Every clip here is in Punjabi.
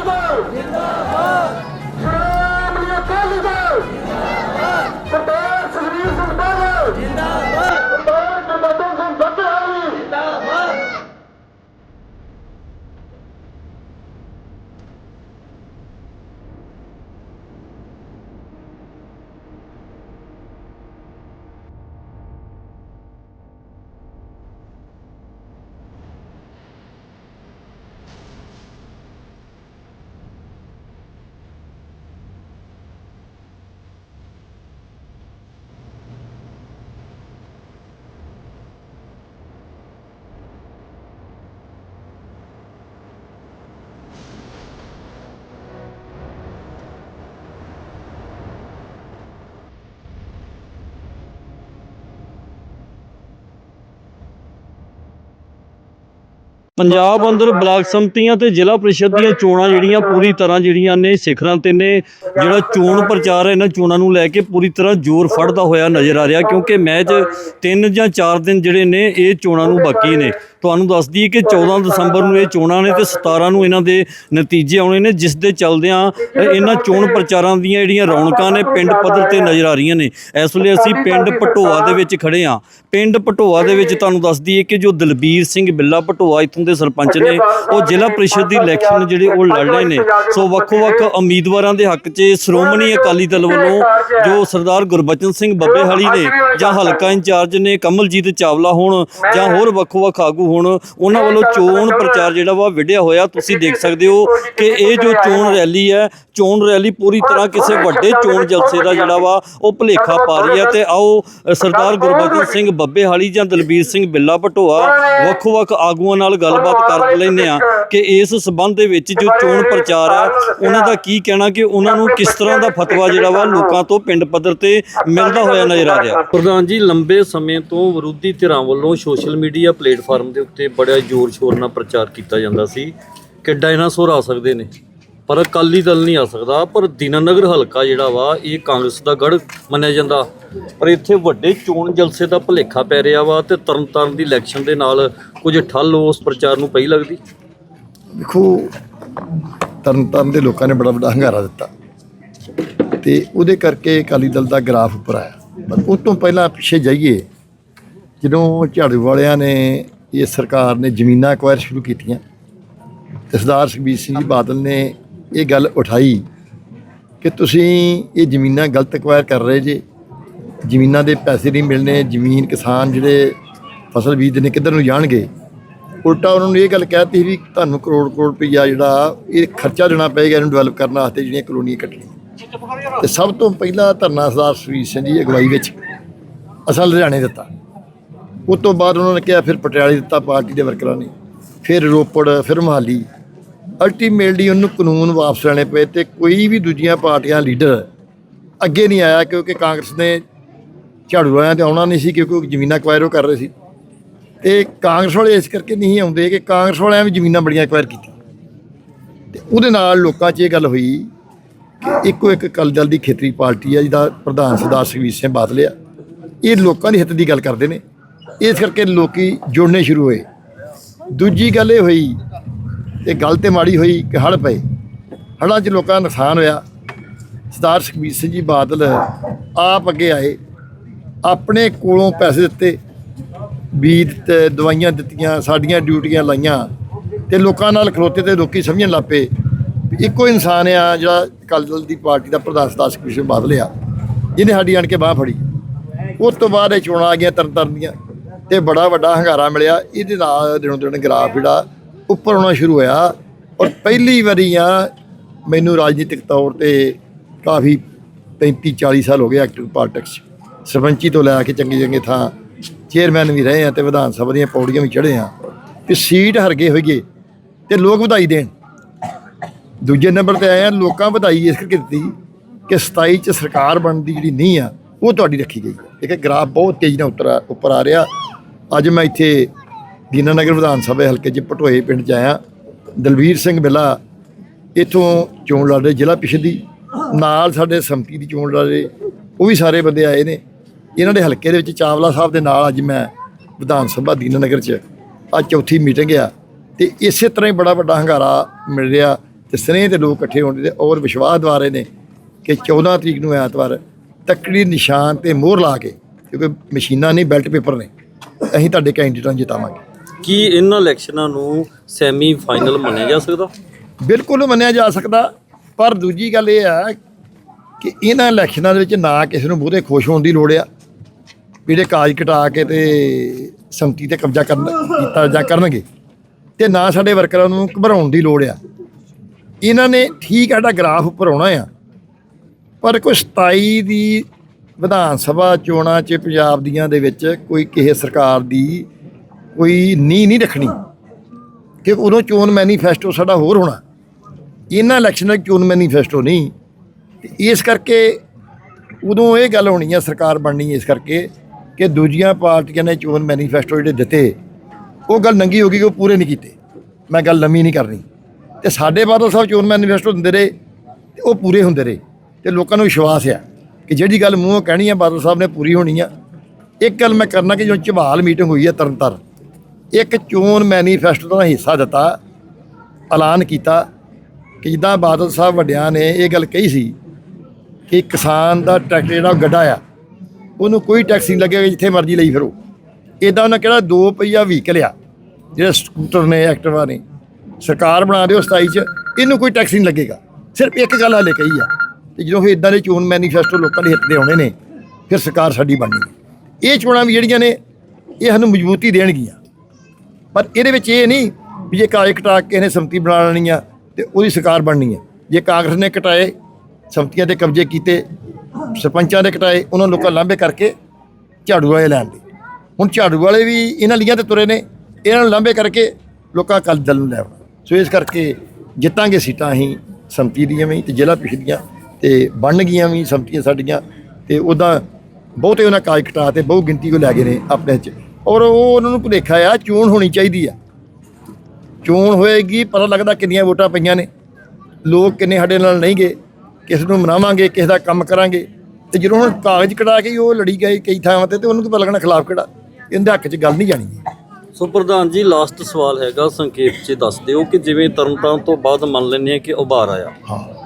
ਅਕਾਲੀ ਦਲ ਜਿੰਦਾਬਾਦ ਸ਼੍ਰੋਮਣੀ ਅਕਾਲੀ ਦਲ ਜਿੰਦਾਬਾਦ ਸਰਦਾਰ ਸੁਖਬੀਰ ਸਿੰਘ ਬਾਦਲ ਜਿੰਦਾਬਾਦ ਸਰਦਾਰ ਗੁਰਬਚਨ ਸਿੰਘ ਬੱਚਾਈ ਜਿੰਦਾਬਾਦ ਪੰਜਾਬ ਅੰਦਰ ਬਲਾਕ ਸੰਮਤੀਆਂ ਤੇ ਜ਼ਿਲ੍ਹਾ ਪ੍ਰੀਸ਼ਦ ਦੀਆਂ ਚੋਣਾਂ ਜਿਹੜੀਆਂ ਪੂਰੀ ਤਰ੍ਹਾਂ ਜਿਹੜੀਆਂ ਨੇ ਸਿਖਰਾਂ ਤੇ ਨੇ, ਜਿਹੜਾ ਚੋਣ ਪ੍ਰਚਾਰ ਹੈ, ਇਹਨਾਂ ਚੋਣਾਂ ਨੂੰ ਲੈ ਕੇ ਪੂਰੀ ਤਰ੍ਹਾਂ ਜ਼ੋਰ ਫੜਦਾ ਹੋਇਆ ਨਜ਼ਰ ਆ ਰਿਹਾ ਕਿਉਂਕਿ ਮੈਚ 3 ਜਾਂ 4 ਦਿਨ ਜਿਹੜੇ ਨੇ, ਇਹ ਚੋਣਾਂ ਨੂੰ ਬਾਕੀ ਨੇ। ਤੁਹਾਨੂੰ ਦੱਸ ਦਈਏ ਕਿ 14 ਦਸੰਬਰ ਨੂੰ ਇਹ ਚੋਣਾਂ ਨੇ ਤੇ 17 ਨੂੰ ਇਹਨਾਂ ਦੇ ਨਤੀਜੇ ਆਉਣੇ ਨੇ ਜਿਸ ਦੇ ਚੱਲਦਿਆਂ ਇਹਨਾਂ ਚੋਣ ਪ੍ਰਚਾਰਾਂ ਦੀਆਂ ਜਿਹੜੀਆਂ ਰੌਣਕਾਂ ਨੇ ਪਿੰਡ ਪੱਧਰ ਤੇ ਨਜ਼ਰ ਆ ਰਹੀਆਂ ਨੇ। ਇਸ ਵੇਲੇ ਅਸੀਂ ਪਿੰਡ ਪਟੋਆ ਦੇ ਵਿੱਚ ਖੜੇ ਹਾਂ। ਪਿੰਡ ਪਟੋਆ ਦੇ ਵਿੱਚ ਤੁਹਾਨੂੰ ਦੱਸ ਦਈਏ ਕਿ ਜੋ ਦਲਬੀਰ ਸਿੰਘ ਬਿੱਲਾ ਪਟੋਆ ਇੱਥੋਂ ਦੇ ਸਰਪੰਚ ਨੇ ਉਹ ਜ਼ਿਲ੍ਹਾ ਪ੍ਰੀਸ਼ਦ ਦੀ ਇਲੈਕਸ਼ਨ ਜਿਹੜੇ ਉਹ ਲੜ ਰਹੇ ਨੇ। ਸੋ ਵੱਖੋ-ਵੱਖ ਉਮੀਦਵਾਰਾਂ ਦੇ ਹੱਕ 'ਚ ਸ਼੍ਰੋਮਣੀ ਅਕਾਲੀ ਦਲ ਵੱਲੋਂ ਜੋ ਸਰਦਾਰ ਗੁਰਬਚਨ ਸਿੰਘ ਬੱਬੇਹਾਲੀ ਨੇ ਜਾਂ ਹਲਕਾ ਇੰਚਾਰਜ ਨੇ ਕਮਲਜੀਤ ਚਾਵਲਾ ਹੋਣ ਜਾਂ ਹੋਰ ਵੱਖੋ-ਵੱਖ ਆਗੂ ਹੋਣ ਉਹਨਾਂ ਵੱਲੋਂ ਚੋਣ ਪ੍ਰਚਾਰ ਜਿਹੜਾ ਵਾ ਵਿੱਢਿਆ ਹੋਇਆ ਤੁਸੀਂ ਦੇਖ ਸਕਦੇ ਹੋ ਕਿ ਇਹ ਜੋ ਚੋਣ ਰੈਲੀ ਹੈ ਚੋਣ ਰੈਲੀ ਪੂਰੀ ਤਰ੍ਹਾਂ ਕਿਸੇ ਵੱਡੇ ਚੋਣ ਜਲਸੇ ਦਾ ਜਿਹੜਾ ਵਾ ਉਹ ਭੁਲੇਖਾ ਪਾ ਰਹੀ ਹੈ ਤੇ ਆਓ ਸਰਦਾਰ ਗੁਰਬਚਨ ਸਿੰਘ ਬੱਬੇਹਾਲੀ ਜਾਂ ਦਲਬੀਰ ਸਿੰਘ ਬਿੱਲਾ ਭਟੋਆ ਵੱਖੋ-ਵੱਖ ਆਗੂਆਂ ਨਾਲ ਗੱਲਬਾਤ ਕਰ ਲੈਂਦੇ ਆ ਕਿ ਇਸ ਸਬੰਧ ਦੇ ਵਿੱਚ ਜੋ ਚੋਣ ਪ੍ਰਚਾਰ ਹੈ ਉਹਨਾਂ ਦਾ ਕੀ ਕਹਿਣਾ ਕਿ ਉਹਨਾਂ ਨੂੰ ਕਿਸ ਤਰ੍ਹਾਂ ਦਾ ਫਤਵਾ ਜਿਹੜਾ ਵਾ ਲੋਕਾਂ ਤੋਂ ਪਿੰਡ ਪੱਧਰ ਤੇ ਮਿਲਦਾ ਹੋਇਆ ਨਜ਼ਰ ਆ ਰਿਹਾ। ਪ੍ਰਧਾਨ ਜੀ ਲੰਬੇ ਸਮੇਂ ਤੋਂ ਵਿਰੋਧੀ ਧਿਰਾਂ ਵੱਲੋਂ ਸੋਸ਼ਲ ਮੀਡੀਆ ਪਲੇਟਫਾਰਮ ਦੇ ਉੱਤੇ ਬੜਾ ਜ਼ੋਰ ਸ਼ੋਰ ਨਾਲ ਪ੍ਰਚਾਰ ਕੀਤਾ ਜਾਂਦਾ ਸੀ ਕਿ ਡਾਇਨਾਸੌਰ ਆ ਸਕਦੇ ਨੇ। ਪਰ ਅਕਾਲੀ ਦਲ ਨਹੀਂ ਆ ਸਕਦਾ, ਪਰ ਦੀਨਾਨਗਰ ਹਲਕਾ ਜਿਹੜਾ ਵਾ, ਇਹ ਕਾਂਗਰਸ ਦਾ ਗੜ ਮੰਨਿਆ ਜਾਂਦਾ। ਪਰ ਇੱਥੇ ਵੱਡੇ ਚੋਣ ਜਲਸੇ ਦਾ ਭੁਲੇਖਾ ਪੈ ਰਿਹਾ ਵਾ ਤੇ ਤਰਨਤਾਰਨ ਦੀ ਇਲੈਕਸ਼ਨ ਦੇ ਨਾਲ ਕੁਝ ਠੱਲ ਉਸ ਪ੍ਰਚਾਰ ਨੂੰ ਪਈ ਲੱਗਦੀ। ਦੇਖੋ, ਤਰਨਤਾਰਨ ਦੇ ਲੋਕਾਂ ਨੇ ਬੜਾ ਵੱਡਾ ਹੰਗਾਰਾ ਦਿੱਤਾ ਤੇ ਉਹਦੇ ਕਰਕੇ ਅਕਾਲੀ ਦਲ ਦਾ ਗ੍ਰਾਫ ਉੱਪਰ ਆਇਆ। ਪਰ ਉਸ ਤੋਂ ਪਹਿਲਾਂ ਪਿੱਛੇ ਜਾਈਏ, ਜਦੋਂ ਝਾੜੂ ਵਾਲਿਆਂ ਨੇ ਇਹ ਸਰਕਾਰ ਨੇ ਜ਼ਮੀਨਾਂ ਅਕਵਾਇਰ ਸ਼ੁਰੂ ਕੀਤੀਆਂ। ਤੇ ਸਰਦਾਰ ਸੁਖਬੀਰ ਸਿੰਘ ਜੀ ਬਾਦਲ ਨੇ ਇਹ ਗੱਲ ਉਠਾਈ ਕਿ ਤੁਸੀਂ ਇਹ ਜ਼ਮੀਨਾਂ ਗਲਤ ਅਕਵਾਇਰ ਕਰ ਰਹੇ ਜੇ। ਜ਼ਮੀਨਾਂ ਦੇ ਪੈਸੇ ਨਹੀਂ ਮਿਲਣੇ, ਜ਼ਮੀਨ ਕਿਸਾਨ ਜਿਹੜੇ ਫਸਲ ਬੀਜਦੇ ਨੇ ਕਿੱਧਰ ਨੂੰ ਜਾਣਗੇ? ਉਲਟਾ ਉਹਨਾਂ ਨੂੰ ਇਹ ਗੱਲ ਕਹਿਤੀ ਵੀ ਤੁਹਾਨੂੰ ਕਰੋੜ ਕਰੋੜ ਰੁਪਈਆ ਜਿਹੜਾ ਇਹ ਖਰਚਾ ਦੇਣਾ ਪਏਗਾ ਇਹਨੂੰ ਡਿਵੈਲਪ ਕਰਨ ਵਾਸਤੇ ਜਿਹੜੀਆਂ ਕਲੋਨੀਆਂ ਕੱਟਣੀਆਂ। ਤੇ ਸਭ ਤੋਂ ਪਹਿਲਾਂ ਧਰਨਾ ਸਰਦਾਰ ਸੁਖਬੀਰ ਸਿੰਘ ਜੀ ਅਗਵਾਈ ਵਿੱਚ ਅਸਲ ਲੁਧਿਆਣੇ ਦਿੱਤਾ। ਉਸ ਤੋਂ ਬਾਅਦ ਉਹਨਾਂ ਨੇ ਕਿਹਾ, ਫਿਰ ਪਟਿਆਲੇ ਦਿੱਤਾ, ਪਾਰਟੀ ਦੇ ਵਰਕਰਾਂ ਨੇ। ਫਿਰ ਰੋਪੜ, ਫਿਰ ਮੋਹਾਲੀ। ਅਲਟੀਮੇਟਲੀ ਉਹਨੂੰ ਕਾਨੂੰਨ ਵਾਪਸ ਲੈਣੇ ਪਏ ਤੇ ਕੋਈ ਵੀ ਦੂਜੀਆਂ ਪਾਰਟੀਆਂ ਲੀਡਰ ਅੱਗੇ ਨਹੀਂ ਆਇਆ ਕਿਉਂਕਿ ਕਾਂਗਰਸ ਨੇ ਝਾੜੂ ਵਾਲਿਆਂ ਤੇ ਆਉਣਾ ਨਹੀਂ ਸੀ ਕਿਉਂਕਿ ਉਹ ਜ਼ਮੀਨਾਂ ਅਕਵਾਇਰ ਉਹ ਕਰ ਰਹੇ ਸੀ। ਤੇ ਕਾਂਗਰਸ ਵਾਲੇ ਇਸ ਕਰਕੇ ਨਹੀਂ ਆਉਂਦੇ ਕਿ ਕਾਂਗਰਸ ਵਾਲਿਆਂ ਵੀ ਜ਼ਮੀਨਾਂ ਬੜੀਆਂ ਅਕਵਾਇਰ ਕੀਤੀ ਤੇ ਉਹਦੇ ਨਾਲ ਲੋਕਾਂ 'ਚ ਇਹ ਗੱਲ ਹੋਈ ਕਿ ਇੱਕੋ ਇੱਕ ਅਕਾਲੀ ਦਲ ਦੀ ਖੇਤਰੀ ਪਾਰਟੀ ਆ ਜਿਹਦਾ ਪ੍ਰਧਾਨ ਸਰਦਾਰ ਸੁਖਬੀਰ ਸਿੰਘ ਬਾਦਲ ਆ। ਇਹ ਲੋਕਾਂ ਦੇ ਹਿੱਤ ਦੀ ਗੱਲ ਕਰਦੇ ਨੇ। ਇਸ ਕਰਕੇ ਲੋਕੀ ਜੁੜਨੇ ਸ਼ੁਰੂ ਹੋਏ। ਦੂਜੀ ਗੱਲ ਇਹ ਹੋਈ ਤੇ ਗੱਲ ਤੇ ਮਾੜੀ ਹੋਈ ਕਿ ਹੜ੍ਹ ਪਏ। ਹੜ੍ਹਾਂ 'ਚ ਲੋਕਾਂ ਦਾ ਨੁਕਸਾਨ ਹੋਇਆ। ਸਰਦਾਰ ਸੁਖਬੀਰ ਸਿੰਘ ਜੀ ਬਾਦਲ ਆਪ ਅੱਗੇ ਆਏ, ਆਪਣੇ ਕੋਲੋਂ ਪੈਸੇ ਦਿੱਤੇ, ਬੀਜ ਤੇ ਦਵਾਈਆਂ ਦਿੱਤੀਆਂ, ਸਾਡੀਆਂ ਡਿਊਟੀਆਂ ਲਾਈਆਂ ਤੇ ਲੋਕਾਂ ਨਾਲ ਖਲੋਤੇ ਤੇ ਲੋਕੀ ਸਮਝਣ ਲੱਪੇ ਇੱਕੋ ਇਨਸਾਨ ਆ ਜਿਹੜਾ ਅਕਾਲੀ ਦਲ ਦੀ ਪਾਰਟੀ ਦਾ ਪ੍ਰਧਾਨ ਸਰਦਾਰ ਸੁਖਬੀਰ ਸਿੰਘ ਬਾਦਲ ਆ, ਜਿਹਨੇ ਸਾਡੀ ਆਣ ਕੇ ਬਾਹ ਫੜੀ। ਉਸ ਤੋਂ ਬਾਅਦ ਇਹ ਚੋਣਾਂ ਆ ਗਈਆਂ, ਤਰਨ ਤਾਰਨ ਦੀਆਂ। ਤੇ ਬੜਾ ਵੱਡਾ ਹੰਗਾਰਾ ਮਿਲਿਆ। ਇਹਦੇ ਨਾਲ ਦਿਨੋਂ ਦਿਨ ਗ੍ਰਾਫ ਜਿਹੜਾ ਉੱਪਰ ਆਉਣਾ ਸ਼ੁਰੂ ਹੋਇਆ। ਔਰ ਪਹਿਲੀ ਵਾਰੀ ਆ, ਮੈਨੂੰ ਰਾਜਨੀਤਿਕ ਤੌਰ ਤੇ ਕਾਫੀ 35 40 ਸਾਲ ਹੋ ਗਏ ਐਕਟਿਵ ਪਾਰਟਿਕਸ 'ਚ। ਸਰਪੰਚੀ ਤੋਂ ਲੈ ਕੇ ਚੰਗੀ ਚੰਗੇ ਥਾਂ ਚੇਅਰਮੈਨ ਵੀ ਰਹੇ ਆ ਤੇ ਵਿਧਾਨ ਸਭਾ ਦੀਆਂ ਪੌੜੀਆਂ ਵੀ ਚੜ੍ਹੇ ਆ। ਕਿ ਸੀਟ ਹਰ ਗਏ ਹੋਈਏ ਤੇ ਲੋਕ ਵਧਾਈ ਦੇਣ। ਦੂਜੇ ਨੰਬਰ ਤੇ ਆਏ ਆ, ਲੋਕਾਂ ਵਧਾਈ ਇਸ ਕਰਕੇ ਦਿੱਤੀ ਕਿ 27 ਚ ਸਰਕਾਰ ਬਣਦੀ ਜਿਹੜੀ ਨਹੀਂ ਆ, ਉਹ ਤੁਹਾਡੀ ਰੱਖੀ ਗਈ। ਹੈ ਇਹ ਗ੍ਰਾਫ ਬਹੁਤ ਤੇਜ਼ੀ ਨਾਲ ਉੱਤਰ ਉੱਪਰ ਆ ਰਿਹਾ। ਅੱਜ ਮੈਂ ਇੱਥੇ ਦੀਨਾਨਗਰ ਵਿਧਾਨ ਸਭਾ ਹਲਕੇ 'ਚ ਪਟੋਏ ਪਿੰਡ 'ਚ ਆਇਆ। ਦਲਵੀਰ ਸਿੰਘ ਬਿੱਲਾ ਇੱਥੋਂ ਚੋਣ ਲੜ ਰਹੇ, ਜ਼ਿਲ੍ਹਾ ਪਿਛਦ ਨਾਲ ਸਾਡੇ ਸੰਮਤੀ ਦੀ ਚੋਣ ਲੜ ਰਹੇ, ਉਹ ਵੀ ਸਾਰੇ ਬੰਦੇ ਆਏ ਨੇ। ਇਹਨਾਂ ਦੇ ਹਲਕੇ ਦੇ ਵਿੱਚ ਚਾਵਲਾ ਸਾਹਿਬ ਦੇ ਨਾਲ ਅੱਜ ਮੈਂ ਵਿਧਾਨ ਸਭਾ ਦੀਨਾਨਗਰ 'ਚ ਅੱਜ ਚੌਥੀ ਮੀਟਿੰਗ ਆ ਤੇ ਇਸੇ ਤਰ੍ਹਾਂ ਹੀ ਬੜਾ ਵੱਡਾ ਹੰਗਾਰਾ ਮਿਲ ਰਿਹਾ ਤੇ ਸਨੇਹ ਦੇ ਲੋਕ ਇਕੱਠੇ ਹੋਣ ਦੇ ਔਰ ਵਿਸ਼ਵਾਸ ਦਵਾ ਰਹੇ ਨੇ ਕਿ 14 ਤਰੀਕ ਨੂੰ ਐਤਵਾਰ ਤੱਕੜੀ ਨਿਸ਼ਾਨ ਤੇ ਮੋਹਰ ਲਾ ਕੇ, ਕਿਉਂਕਿ ਮਸ਼ੀਨਾਂ ਨਹੀਂ, ਬੈਲਟ ਪੇਪਰ ਨੇ। ਅਸੀਂ ਤੁਹਾਡੇ ਕੈਂਡੀਡੇਟਾਂ ਨੂੰ ਜਿਤਾਵਾਂਗੇ। ਕੀ ਇਹਨਾਂ ਇਲੈਕਸ਼ਨਾਂ ਨੂੰ ਸੈਮੀ ਫਾਈਨਲ ਮੰਨਿਆ ਜਾ ਸਕਦਾ? ਬਿਲਕੁਲ ਮੰਨਿਆ ਜਾ ਸਕਦਾ ਪਰ ਦੂਜੀ ਗੱਲ ਇਹ ਆ ਕਿ ਇਹਨਾਂ ਇਲੈਕਸ਼ਨਾਂ ਦੇ ਵਿੱਚ ਨਾ ਕਿਸੇ ਨੂੰ ਬਹੁਤੇ ਖੁਸ਼ ਹੋਣ ਦੀ ਲੋੜ ਆ। ਜਿਹੜੇ ਕਾਗਜ਼ ਕਟਾ ਕੇ ਤੇ ਸੰਮਤੀ ਤੇ ਕਬਜ਼ਾ ਕਰਨ ਕੀਤਾ ਜਾਂ ਕਰਨਗੇ ਤੇ ਨਾ ਸਾਡੇ ਵਰਕਰਾਂ ਨੂੰ ਘਬਰਾਉਣ ਦੀ ਲੋੜ ਆ। ਇਹਨਾਂ ਨੇ ਠੀਕ ਸਾਡਾ ਗ੍ਰਾਫ ਉੱਪਰ ਆਉਣਾ ਆ ਪਰ ਕੋਈ 27 ਦੀ ਵਿਧਾਨ ਸਭਾ ਚੋਣਾਂ 'ਚ ਪੰਜਾਬ ਦੀਆਂ ਦੇ ਵਿੱਚ ਕੋਈ ਕਿਸੇ ਸਰਕਾਰ ਦੀ ਕੋਈ ਨੀਂਹ ਨਹੀਂ ਰੱਖਣੀ। ਕਿ ਉਦੋਂ ਚੋਣ ਮੈਨੀਫੈਸਟੋ ਸਾਡਾ ਹੋਰ ਹੋਣਾ। ਇਹਨਾਂ ਇਲੈਕਸ਼ਨਾਂ 'ਚ ਚੋਣ ਮੈਨੀਫੈਸਟੋ ਨਹੀਂ। ਤੇ ਇਸ ਕਰਕੇ ਉਦੋਂ ਇਹ ਗੱਲ ਹੋਣੀ ਆ, ਸਰਕਾਰ ਬਣਨੀ ਇਸ ਕਰਕੇ ਕਿ ਦੂਜੀਆਂ ਪਾਰਟੀਆਂ ਨੇ ਚੋਣ ਮੈਨੀਫੈਸਟੋ ਜਿਹੜੇ ਦਿੱਤੇ, ਉਹ ਗੱਲ ਨੰਗੀ ਹੋ ਗਈ ਕਿ ਉਹ ਪੂਰੇ ਨਹੀਂ ਕੀਤੇ। ਮੈਂ ਗੱਲ ਲੰਮੀ ਨਹੀਂ ਕਰਨੀ। ਤੇ ਸਾਡੇ ਬਾਦਲ ਸਾਹਿਬ ਚੋਣ ਮੈਨੀਫੈਸਟੋ ਦਿੰਦੇ ਰਹੇ, ਤੇ ਉਹ ਪੂਰੇ ਹੁੰਦੇ ਰਹੇ। ਤੇ ਲੋਕਾਂ ਨੂੰ ਵਿਸ਼ਵਾਸ ਆ ਕਿ ਜਿਹੜੀ ਗੱਲ ਮੂੰਹੋਂ ਕਹਿਣੀ ਆ, ਬਾਦਲ ਸਾਹਿਬ ਨੇ ਪੂਰੀ ਹੋਣੀ ਆ। ਇੱਕ ਗੱਲ ਮੈਂ ਕਰਨਾ ਕਿ ਜੋ ਝਬਾਲ ਮੀਟਿੰਗ ਹੋਈ ਹੈ ਤਰਨਤਾਰਨ, ਇੱਕ ਚੋਣ ਮੈਨੀਫੈਸਟੋ ਦਾ ਹਿੱਸਾ ਦਿੱਤਾ, ਐਲਾਨ ਕੀਤਾ ਕਿ ਜਿੱਦਾਂ ਬਾਦਲ ਸਾਹਿਬ ਵੱਡਿਆਂ ਨੇ ਇਹ ਗੱਲ ਕਹੀ ਸੀ ਕਿ ਕਿਸਾਨ ਦਾ ਟਰੈਕਟਰ ਜਿਹੜਾ ਉਹ ਗੱਡਾ ਆ, ਉਹਨੂੰ ਕੋਈ ਟੈਕਸ ਨਹੀਂ ਲੱਗੇਗਾ ਜਿੱਥੇ ਮਰਜ਼ੀ ਲਈ ਫਿਰੋ। ਇਦਾਂ ਉਹਨਾਂ ਕਿਹੜਾ ਦੋ ਪਹੀਆ ਵਹੀਕਲ ਆ, ਜਿਹੜੇ ਸਕੂਟਰ ਨੇ ਐਕਟਿਵਾ ਨੇ, ਸਰਕਾਰ ਬਣਾ ਦਿਓ 27 ਚ, ਇਹਨੂੰ ਕੋਈ ਟੈਕਸ ਨਹੀਂ ਲੱਗੇਗਾ। ਸਿਰਫ ਇੱਕ ਗੱਲ ਹਾਲੇ ਕਹੀ ਆ ਤੇ ਜਦੋਂ ਫਿਰ ਇਦਾਂ ਦੇ ਚੋਣ ਮੈਨੀਫੈਸਟੋ ਲੋਕਾਂ ਦੇ ਹਿੱਤ ਦੇ ਆਉਣੇ ਨੇ, ਫਿਰ ਸਰਕਾਰ ਸਾਡੀ ਬਣਨੀ ਹੈ। ਇਹ ਚੋਣਾਂ ਵੀ ਜਿਹੜੀਆਂ ਨੇ, ਇਹ ਸਾਨੂੰ ਮਜ਼ਬੂਤੀ ਦੇਣਗੀਆਂ। ਪਰ ਇਹਦੇ ਵਿੱਚ ਇਹ ਨਹੀਂ ਵੀ ਜੇ ਕਾਗਜ਼ ਕਟਾ ਕੇ ਇਹਨੇ ਨੇ ਸੰਮਤੀ ਬਣਾ ਲੈਣੀ ਆ ਤੇ ਉਹਦੀ ਸਰਕਾਰ ਬਣਨੀ ਹੈ। ਜੇ ਕਾਂਗਰਸ ਨੇ ਕਟਾਏ, ਸੰਮਤੀਆਂ ਤੇ ਕਬਜ਼ੇ ਕੀਤੇ, ਸਰਪੰਚਾਂ ਦੇ ਕਟਾਏ, ਉਹਨਾਂ ਲੋਕਾਂ ਲਾਂਭੇ ਕਰਕੇ ਝਾੜੂ ਵਾਲੇ ਲੈਣ ਦੇ। ਹੁਣ ਝਾੜੂ ਵਾਲੇ ਵੀ ਇਹਨਾਂ ਲੀਆਂ ਤੇ ਤੁਰੇ ਨੇ, ਇਹਨਾਂ ਨੂੰ ਲਾਂਭੇ ਕਰਕੇ ਲੋਕਾਂ ਅਕਾਲੀ ਦਲ ਨੂੰ ਲੈ ਆਉਣਾ। ਸੋ ਇਸ ਕਰਕੇ ਜਿੱਤਾਂਗੇ ਸੀਟਾਂ ਅਸੀਂ, ਸੰਮਤੀ ਦੀਆਂ ਵੀ ਤੇ ਜ਼ਿਲ੍ਹਾ ਪਿਛਲੀਆਂ ਤੇ ਬਣ ਗਈਆਂ ਵੀ ਸੰਮਤੀਆਂ ਸਾਡੀਆਂ ਤੇ ਉਹਦਾ ਬਹੁਤੇ ਉਹਨਾਂ ਕਾਜ ਕਟਾ ਤੇ ਬਹੁ ਗਿਣਤੀ ਕੋ ਲੈ ਗਏ ਨੇ ਆਪਣੇ ਚ। ਔਰ ਉਹ ਉਹਨਾਂ ਨੂੰ ਭੁਲੇਖਾ ਆ ਚੋਣ ਹੋਣੀ ਚਾਹੀਦੀ ਆ। ਚੋਣ ਹੋਏਗੀ ਪਤਾ ਲੱਗਦਾ ਕਿੰਨੀਆਂ ਵੋਟਾਂ ਪਈਆਂ ਨੇ। ਲੋਕ ਕਿੰਨੇ ਸਾਡੇ ਨਾਲ ਨਹੀਂ ਗਏ ਕਿਸ ਨੂੰ ਮਨਾਵਾਂਗੇ ਕਿਸ ਦਾ ਕੰਮ ਕਰਾਂਗੇ। ਤੇ ਜਦੋਂ ਹੁਣ ਕਾਗਜ਼ ਕਢਾ ਕੇ ਉਹ ਲੜੀ ਗਏ ਕਈ ਥਾਵਾਂ ਤੇ ਤੇ ਉਹਨੂੰ ਕੀ ਪਤਾ ਲੱਗਣਾ ਖਿਲਾਫ ਕਿਹੜਾ। ਇਹਦੇ ਹੱਕ 'ਚ ਗੱਲ ਨਹੀਂ ਜਾਣੀ। ਸੋ ਪ੍ਰਧਾਨ ਜੀ ਲਾਸਟ ਸਵਾਲ ਹੈਗਾ ਸੰਖੇਪ 'ਚ ਦੱਸ ਦਿਓ ਕਿ ਜਿਵੇਂ ਤਰਨਤਾਰਨ ਤੋਂ ਬਾਅਦ ਮੰਨ ਲੈਂਦੇ ਆ ਕਿ ਉਭਾਰ ਆਇਆ। ਹਾਂ।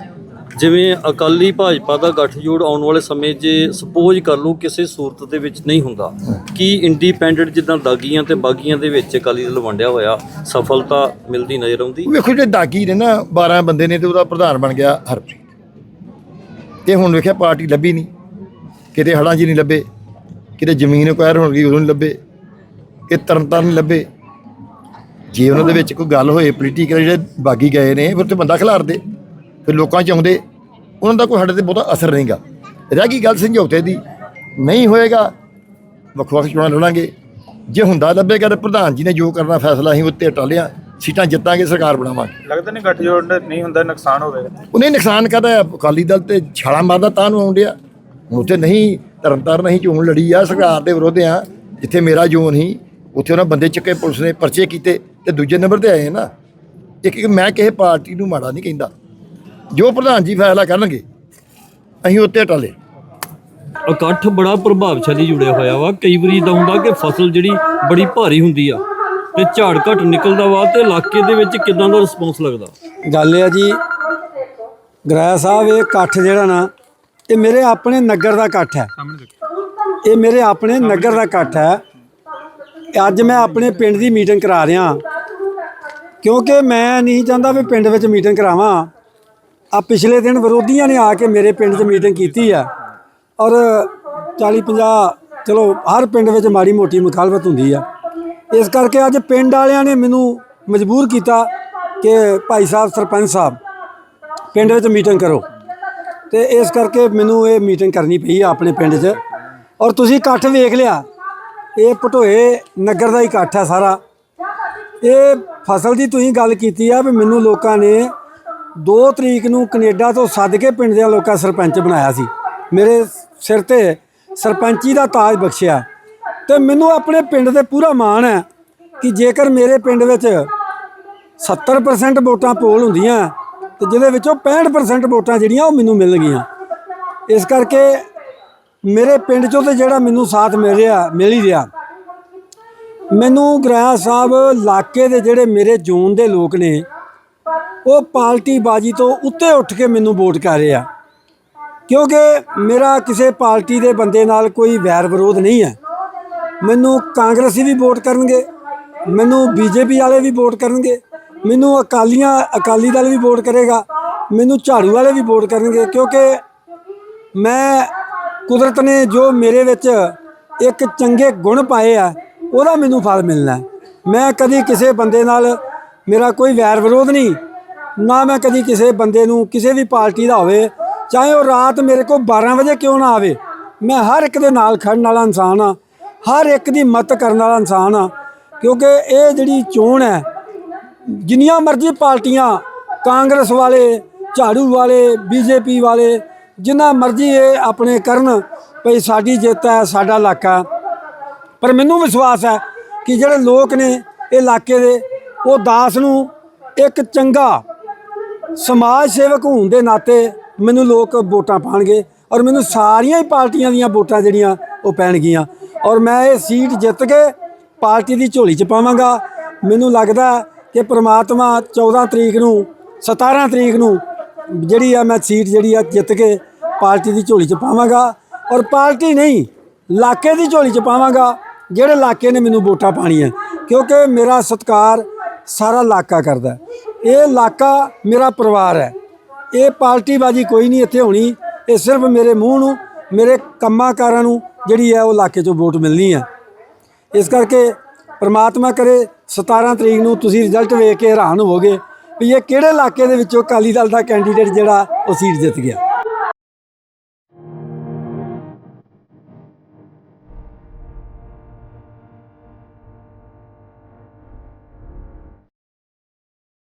ਜਿਵੇਂ ਅਕਾਲੀ ਭਾਜਪਾ ਦਾ ਗੱਠਜੋੜ ਆਉਣ ਵਾਲੇ ਸਮੇਂ 'ਚ ਸਪੋਜ਼ ਕਰ ਲਓ ਕਿਸੇ ਸੂਰਤ ਦੇ ਵਿੱਚ ਨਹੀਂ ਹੁੰਦਾ, ਕੀ ਇੰਡੀਪੈਂਡੈਂਟ ਜਿੱਦਾਂ ਦਾਗੀਆਂ ਤੇ ਬਾਗੀਆਂ ਦੇ ਵਿੱਚ ਅਕਾਲੀ ਦਲ ਵੰਡਿਆ ਹੋਇਆ, ਸਫਲਤਾ ਮਿਲਦੀ ਨਜ਼ਰ ਆਉਂਦੀ? ਵੇਖੋ ਜਿਹੜੇ ਦਾਗੀ ਨੇ ਨਾ 12 ਬੰਦੇ ਨੇ ਤੇ ਉਹਦਾ ਪ੍ਰਧਾਨ ਬਣ ਗਿਆ ਹਰਪ੍ਰੀਤ। ਤੇ ਹੁਣ ਵੇਖਿਆ ਪਾਰਟੀ ਲੱਭੀ ਨਹੀਂ। ਕਿਤੇ ਹੜਾਂ 'ਚ ਨਹੀਂ ਲੱਭੇ, ਕਿਤੇ ਜ਼ਮੀਨ ਅਕਵਾਇਰ ਹੋਣ ਗਈ ਉਦੋਂ ਨਹੀਂ ਲੱਭੇ ਕਿ ਤਰਨਤਾਰਨ ਨਹੀਂ ਲੱਭੇ। ਜੇ ਉਹਨਾਂ ਦੇ ਵਿੱਚ ਕੋਈ ਗੱਲ ਹੋਏ ਪੋਲੀਟੀਕਲ ਜਿਹੜੇ ਬਾਗੀ ਗਏ ਨੇ, ਫਿਰ ਤੇ ਬੰਦਾ ਖਿਲਾਰਦੇ। ਫਿਰ ਲੋਕਾਂ 'ਚ ਆਉਂਦੇ ਉਹਨਾਂ ਦਾ ਕੋਈ ਸਾਡੇ ਤੇ ਬਹੁਤਾ ਅਸਰ ਨਹੀਂਗਾ। ਰਹਿ ਗਈ ਗੱਲ ਸਮਝੌਤੇ ਦੀ ਨਹੀਂ ਹੋਏਗਾ ਵੱਖ ਵੱਖ ਚੋਣਾਂ ਲੜਾਂਗੇ। ਜੇ ਹੁੰਦਾ ਲੱਭੇਗਾ ਤਾਂ ਪ੍ਰਧਾਨ ਜੀ ਨੇ ਜੋ ਕਰਨਾ ਫੈਸਲਾ ਅਸੀਂ ਉੱਤੇ ਟਾਲਿਆ ਸੀਟਾਂ ਜਿੱਤਾਂਗੇ ਸਰਕਾਰ ਬਣਾਵਾਂਗੇ। ਲੱਗਦਾ ਨਹੀਂ ਗੱਠਜੋੜ ਨਹੀਂ ਹੁੰਦਾ ਨੁਕਸਾਨ ਹੋਵੇਗਾ ਉਹਨੇ ਨੁਕਸਾਨ ਕਰਦਾ ਅਕਾਲੀ ਦਲ ਤੇ ਛਾਲਾ ਮਾਰਦਾ ਤਾਂ ਨੂੰ ਆਉਂਦਿਆ ਹੁਣ ਉੱਥੇ ਨਹੀਂ ਤਰਨਤਾਰਨ ਨਹੀਂ ਚੋਣ ਲੜੀ ਆ ਸਰਕਾਰ ਦੇ ਵਿਰੋਧ ਆ। ਜਿੱਥੇ ਮੇਰਾ ਜ਼ੋਨ ਸੀ ਉੱਥੇ ਉਹਨਾਂ ਬੰਦੇ ਚੱਕੇ ਪੁਲਿਸ ਨੇ ਪਰਚੇ ਕੀਤੇ ਤੇ ਦੂਜੇ ਨੰਬਰ ਤੇ ਆਏ ਨਾ। ਇੱਕ ਇੱਕ ਮੈਂ ਕਿਸੇ ਪਾਰਟੀ ਨੂੰ ਮਾੜਾ ਨਹੀਂ ਕਹਿੰਦਾ। ਜੋ ਪ੍ਰਧਾਨ ਜੀ ਫੈਸਲਾ ਕਰਨਗੇ ਅਸੀਂ ਉੱਤੇ ਟਾਲੇ। ਇਕੱਠ ਬੜਾ ਪ੍ਰਭਾਵਸ਼ਾਲੀ ਜੁੜਿਆ ਹੋਇਆ ਵਾ। ਕਈ ਵਾਰੀ ਇਦਾਂ ਹੁੰਦਾ ਕਿ ਫਸਲ ਜਿਹੜੀ ਬੜੀ ਭਾਰੀ ਹੁੰਦੀ ਆ ਤੇ ਝਾੜ ਘਟ ਨਿਕਲਦਾ ਵਾ ਤੇ ਇਲਾਕੇ ਦੇ ਵਿੱਚ ਕਿਦਾਂ ਦਾ ਰਿਸਪੌਂਸ ਲੱਗਦਾ? ਗੱਲ ਇਹ ਆ ਜੀ ਗ੍ਰਹਿ ਸਾਹਿਬ ਇਹ ਇਕੱਠ ਜਿਹੜਾ ਨਾ ਇਹ ਮੇਰੇ ਆਪਣੇ ਨਗਰ ਦਾ ਇਕੱਠ ਹੈ। ਇਹ ਮੇਰੇ ਆਪਣੇ ਨਗਰ ਦਾ ਇਕੱਠ ਹੈ। ਅੱਜ ਮੈਂ ਆਪਣੇ ਪਿੰਡ ਦੀ ਮੀਟਿੰਗ ਕਰਾ ਰਿਹਾ। ਕਿਉਂਕਿ ਮੈਂ ਨਹੀਂ ਚਾਹੁੰਦਾ ਵੀ ਪਿੰਡ ਵਿੱਚ ਮੀਟਿੰਗ ਕਰਾਵਾਂ। ਆ ਪਿਛਲੇ ਦਿਨ ਵਿਰੋਧੀਆਂ ਨੇ ਆ ਕੇ ਮੇਰੇ ਪਿੰਡ 'ਚ ਮੀਟਿੰਗ ਕੀਤੀ ਆ। ਔਰ 40 50 ਚਲੋ ਹਰ ਪਿੰਡ ਵਿੱਚ ਮਾੜੀ ਮੋਟੀ ਮੁਖਾਲਫਤ ਹੁੰਦੀ ਆ। ਇਸ ਕਰਕੇ ਅੱਜ ਪਿੰਡ ਵਾਲਿਆਂ ਨੇ ਮੈਨੂੰ ਮਜਬੂਰ ਕੀਤਾ ਕਿ ਭਾਈ ਸਾਹਿਬ, ਸਰਪੰਚ ਸਾਹਿਬ, ਪਿੰਡ ਵਿੱਚ ਮੀਟਿੰਗ ਕਰੋ। ਤੇ ਇਸ ਕਰਕੇ ਮੈਨੂੰ ਇਹ ਮੀਟਿੰਗ ਕਰਨੀ ਪਈ ਆ ਆਪਣੇ ਪਿੰਡ 'ਚ। ਔਰ ਤੁਸੀਂ ਇਕੱਠ ਵੇਖ ਲਿਆ, ਇਹ ਭਟੋਏ ਨਗਰ ਦਾ ਹੀ ਇਕੱਠ ਹੈ ਸਾਰਾ। ਇਹ ਫਸਲ ਦੀ ਤੁਸੀਂ ਗੱਲ ਕੀਤੀ ਆ ਵੀ ਮੈਨੂੰ ਲੋਕਾਂ ਨੇ 2 ਤਰੀਕ ਨੂੰ ਕੈਨੇਡਾ ਤੋਂ ਸੱਦ ਕੇ ਪਿੰਡ ਦੇ ਲੋਕਾਂ ਸਰਪੰਚ ਬਣਾਇਆ ਸੀ। ਮੇਰੇ ਸਿਰ ਤੇ ਸਰਪੰਚੀ ਦਾ ਤਾਜ ਬਖਸ਼ਿਆ। ਤੇ ਮੈਨੂੰ ਆਪਣੇ ਪਿੰਡ ਦੇ ਪੂਰਾ ਮਾਣ ਹੈ ਕਿ ਜੇਕਰ ਮੇਰੇ ਪਿੰਡ ਵਿੱਚ 70% ਵੋਟਾਂ ਪੋਲ ਹੁੰਦੀਆਂ, ਤੇ ਜਿਹਦੇ ਵਿੱਚੋਂ 65% ਵੋਟਾਂ ਜਿਹੜੀਆਂ ਉਹ ਮੈਨੂੰ ਮਿਲ ਗਈਆਂ। ਇਸ ਕਰਕੇ ਮੇਰੇ ਪਿੰਡ ਚੋਂ ਤੇ ਜਿਹੜਾ ਮੈਨੂੰ ਸਾਥ ਮਿਲ ਰਿਹਾ, ਮਿਲ ਹੀ ਰਿਹਾ। ਮੈਨੂੰ ਗ੍ਰਹਿ ਸਾਹਿਬ ਇਲਾਕੇ ਦੇ ਜਿਹੜੇ ਮੇਰੇ ਜੂਨ ਦੇ ਲੋਕ ਨੇ ਉਹ ਪਾਰਟੀ ਬਾਜੀ ਤੋਂ ਉੱਤੇ ਉੱਠ ਕੇ ਮੈਨੂੰ ਵੋਟ ਕਰ ਰਿਹਾ। ਕਿਉਂਕਿ ਮੇਰਾ ਕਿਸੇ ਪਾਰਟੀ ਦੇ ਬੰਦੇ ਨਾਲ ਕੋਈ ਵੈਰ ਵਿਰੋਧ ਨਹੀਂ ਹੈ। ਮੈਨੂੰ ਕਾਂਗਰਸੀ ਵੀ ਵੋਟ ਕਰਨਗੇ, ਮੈਨੂੰ ਬੀਜੇਪੀ ਵਾਲੇ ਵੀ ਵੋਟ ਕਰਨਗੇ, ਮੈਨੂੰ ਅਕਾਲੀਆਂ, ਅਕਾਲੀ ਦਲ ਵੀ ਵੋਟ ਕਰੇਗਾ, ਮੈਨੂੰ ਝਾੜੂ ਵਾਲੇ ਵੀ ਵੋਟ ਕਰਨਗੇ, ਕਿਉਂਕਿ ਮੈਂ ਕੁਦਰਤ ਨੇ ਜੋ ਮੇਰੇ ਵਿੱਚ ਇੱਕ ਚੰਗੇ ਗੁਣ ਪਾਏ ਆ, ਉਹਦਾ ਮੈਨੂੰ ਫਲ ਮਿਲਣਾ। ਮੈਂ ਕਦੀ ਕਿਸੇ ਬੰਦੇ ਨਾਲ ਮੇਰਾ ਕੋਈ ਵੈਰ ਵਿਰੋਧ ਨਹੀਂ ਨਾ ਮੈਂ ਕਦੀ ਕਿਸੇ ਬੰਦੇ ਨੂੰ ਕਿਸੇ ਵੀ ਪਾਰਟੀ ਦਾ ਹੋਵੇ, ਚਾਹੇ ਉਹ ਰਾਤ ਮੇਰੇ ਕੋਲ 12 ਵਜੇ ਕਿਉਂ ਨਾ ਆਵੇ, ਮੈਂ ਹਰ ਇੱਕ ਦੇ ਨਾਲ ਖੜਨ ਵਾਲਾ ਇਨਸਾਨ ਆ ਹਰ ਇੱਕ ਦੀ ਮਦਦ ਕਰਨ ਵਾਲਾ ਇਨਸਾਨ ਆ ਕਿਉਂਕਿ ਇਹ ਜਿਹੜੀ ਚੋਣ ਹੈ, ਜਿੰਨੀਆਂ ਮਰਜ਼ੀ ਪਾਰਟੀਆਂ, ਕਾਂਗਰਸ ਵਾਲੇ, ਝਾੜੂ ਵਾਲੇ, ਬੀਜੇਪੀ ਵਾਲੇ, ਜਿੰਨਾ ਮਰਜ਼ੀ ਇਹ ਆਪਣੇ ਕਰਨ, ਭਈ ਸਾਡੀ ਜਿੱਤ ਹੈ, ਸਾਡਾ ਇਲਾਕਾ ਪਰ ਮੈਨੂੰ ਵਿਸ਼ਵਾਸ ਹੈ ਕਿ ਜਿਹੜੇ ਲੋਕ ਨੇ ਇਹ ਇਲਾਕੇ ਦੇ, ਉਹ ਦਾਸ ਨੂੰ ਇੱਕ ਚੰਗਾ ਸਮਾਜ ਸੇਵਕ ਹੋਣ ਦੇ ਨਾਤੇ ਮੈਨੂੰ ਲੋਕ ਵੋਟਾਂ ਪਾਣਗੇ ਔਰ ਮੈਨੂੰ ਸਾਰੀਆਂ ਹੀ ਪਾਰਟੀਆਂ ਦੀਆਂ ਵੋਟਾਂ ਜਿਹੜੀਆਂ ਉਹ ਪੈਣਗੀਆਂ। ਔਰ ਮੈਂ ਇਹ ਸੀਟ ਜਿੱਤ ਕੇ ਪਾਰਟੀ ਦੀ ਝੋਲੀ 'ਚ ਪਾਵਾਂਗਾ। ਮੈਨੂੰ ਲੱਗਦਾ ਕਿ ਪ੍ਰਮਾਤਮਾ 14 ਤਰੀਕ ਨੂੰ 17 ਤਰੀਕ ਨੂੰ ਜਿਹੜੀ ਆ ਮੈਂ ਸੀਟ ਜਿਹੜੀ ਆ ਜਿੱਤ ਕੇ ਪਾਰਟੀ ਦੀ ਝੋਲੀ 'ਚ ਪਾਵਾਂਗਾ। ਔਰ ਪਾਰਟੀ ਨਹੀਂ, ਇਲਾਕੇ ਦੀ ਝੋਲੀ 'ਚ ਪਾਵਾਂਗਾ, ਜਿਹੜੇ ਇਲਾਕੇ ਨੇ ਮੈਨੂੰ ਵੋਟਾਂ ਪਾਣੀਆਂ। ਕਿਉਂਕਿ ਮੇਰਾ ਸਤਿਕਾਰ ਸਾਰਾ ਇਲਾਕਾ ਕਰਦਾ। ਇਹ ਇਲਾਕਾ ਮੇਰਾ ਪਰਿਵਾਰ ਹੈ। ਇਹ ਪਾਰਟੀਬਾਜ਼ੀ ਕੋਈ ਨਹੀਂ ਇੱਥੇ ਹੋਣੀ। ਇਹ ਸਿਰਫ ਮੇਰੇ ਮੂੰਹ ਨੂੰ, ਮੇਰੇ ਕੰਮਾਂ ਕਾਰਾਂ ਨੂੰ ਜਿਹੜੀ ਹੈ ਉਹ ਇਲਾਕੇ 'ਚੋਂ ਵੋਟ ਮਿਲਣੀ ਹੈ। ਇਸ ਕਰਕੇ ਪ੍ਰਮਾਤਮਾ ਕਰੇ 17 ਤਰੀਕ ਨੂੰ ਤੁਸੀਂ ਰਿਜ਼ਲਟ ਵੇਖ ਕੇ ਹੈਰਾਨ ਹੋਵੋਗੇ ਵੀ ਇਹ ਕਿਹੜੇ ਇਲਾਕੇ ਦੇ ਵਿੱਚੋਂ ਅਕਾਲੀ ਦਲ ਦਾ ਕੈਂਡੀਡੇਟ ਜਿਹੜਾ ਉਹ ਸੀਟ ਜਿੱਤ ਗਿਆ।